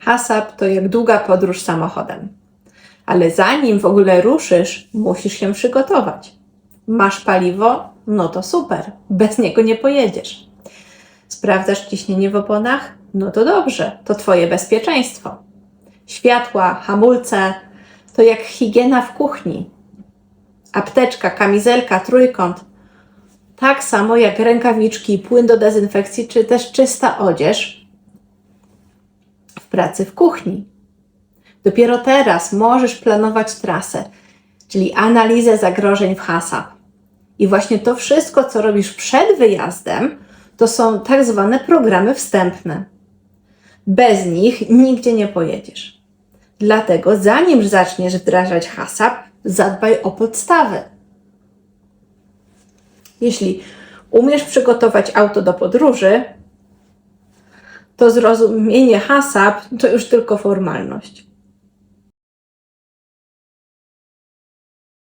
HASAP to jak długa podróż samochodem. Ale zanim w ogóle ruszysz, musisz się przygotować. Masz paliwo? No to super, bez niego nie pojedziesz. Sprawdzasz ciśnienie w oponach? No to dobrze, to Twoje bezpieczeństwo. Światła, hamulce to jak higiena w kuchni. Apteczka, kamizelka, trójkąt tak samo jak rękawiczki, płyn do dezynfekcji, czy też czysta odzież pracy w kuchni. Dopiero teraz możesz planować trasę, czyli analizę zagrożeń w HASAP. I właśnie to wszystko, co robisz przed wyjazdem, to są tak zwane programy wstępne. Bez nich nigdzie nie pojedziesz. Dlatego, zanim zaczniesz wdrażać HASAP, zadbaj o podstawy. Jeśli umiesz przygotować auto do podróży, to zrozumienie HASAP to już tylko formalność.